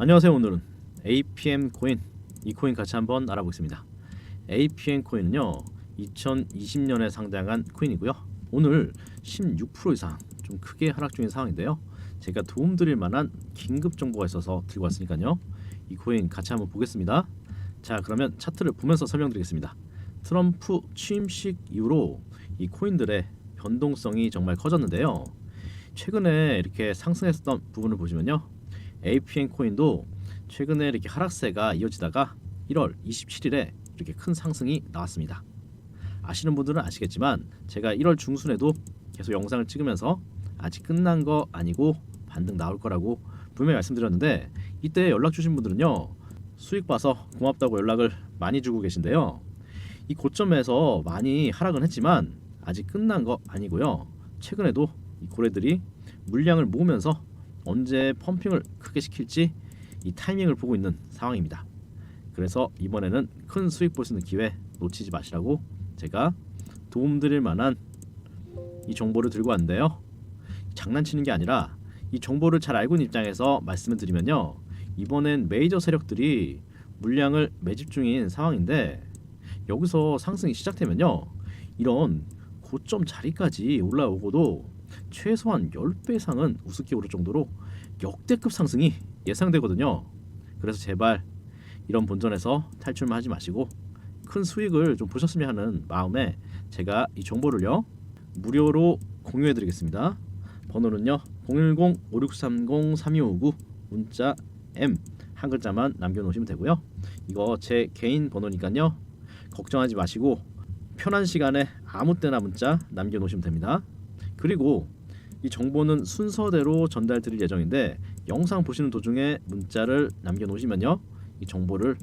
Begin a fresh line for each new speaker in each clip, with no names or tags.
안녕하세요. 오늘은 APM 코인 이 코인 같이 한번 알아보겠습니다. APM 코인은요 2020년에 상장한 코인이고요. 오늘 16% 이상 좀 크게 하락 중인 상황인데요. 제가 도움드릴 만한 긴급 정보가 있어서 들고 왔으니까요. 이 코인 같이 한번 보겠습니다. 자 그러면 차트를 보면서 설명드리겠습니다. 트럼프 취임식 이후로 이 코인들의 변동성이 정말 커졌는데요. 최근에 이렇게 상승했던 부분을 보시면요. APN 코인도 최근에 이렇게 하락세가 이어지다가 1월 27일에 이렇게 큰 상승이 나왔습니다. 아시는 분들은 아시겠지만 제가 1월 중순에도 계속 영상을 찍으면서 아직 끝난 거 아니고 반등 나올 거라고 분명히 말씀드렸는데 이때 연락 주신 분들은요 수익 봐서 고맙다고 연락을 많이 주고 계신데요 이 고점에서 많이 하락은 했지만 아직 끝난 거 아니고요 최근에도 이 고래들이 물량을 모으면서 언제 펌핑을 크게 시킬지 이 타이밍을 보고 있는 상황입니다. 그래서 이번에는 큰 수익 볼 수 있는 기회 놓치지 마시라고 제가 도움드릴 만한 이 정보를 들고 왔는데요. 장난치는 게 아니라 이 정보를 잘 알고 있는 입장에서 말씀을 드리면요. 이번엔 메이저 세력들이 물량을 매집 중인 상황인데 여기서 상승이 시작되면요. 이런 고점 자리까지 올라오고도 최소한 10배 이상은 우습게 오를 정도로 역대급 상승이 예상되거든요. 그래서 제발 이런 본전에서 탈출만 하지 마시고 큰 수익을 좀 보셨으면 하는 마음에 제가 이 정보를요 무료로 공유해 드리겠습니다. 번호는요 010-5630-3259 문자 M 한 글자만 남겨놓으시면 되고요. 이거 제 개인 번호니까요 걱정하지 마시고 편한 시간에 아무 때나 문자 남겨놓으시면 됩니다. 그리고 이 정보는 순서대로 전달 드릴 예정인데 영상 보시는 도중에 문자를 남겨놓으시면요 이 정보를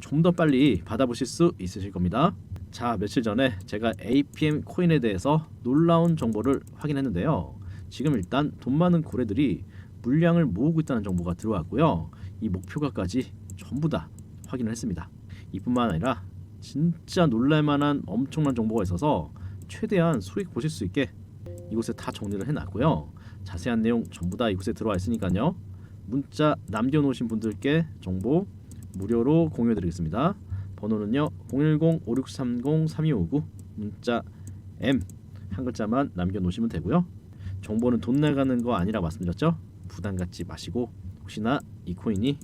좀 더 빨리 받아보실 수 있으실 겁니다. 자 며칠 전에 제가 APM 코인에 대해서 놀라운 정보를 확인했는데요. 지금 일단 돈 많은 고래들이 물량을 모으고 있다는 정보가 들어왔고요. 이 목표가까지 전부 다 확인을 했습니다. 이뿐만 아니라 진짜 놀랄만한 엄청난 정보가 있어서 최대한 수익 보실 수 있게 이곳에 다 정리를 해놨고요. 자세한 내용 전부 다 이곳에 들어와 있으니까요. 문자 남겨놓으신 분들께 정보 무료로 공유해드리겠습니다. 번호는요 010-5630-3259 문자 M 한 글자만 남겨놓으시면 되고요. 정보는 돈 나가는 거 아니라 말씀드렸죠? 부담 갖지 마시고 혹시나 이 코인이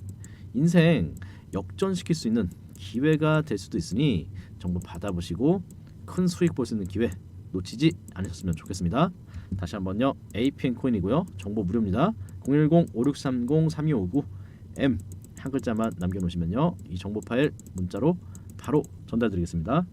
인생 역전시킬 수 있는 기회가 될 수도 있으니 정보 받아보시고 큰 수익 볼 수 있는 기회 놓치지 않으셨으면 좋겠습니다. 다시 한번요. APN 코인이고요. 정보 무료입니다. 010-5630-3259 M 한 글자만 남겨놓으시면요. 이 정보 파일 문자로 바로 전달드리겠습니다.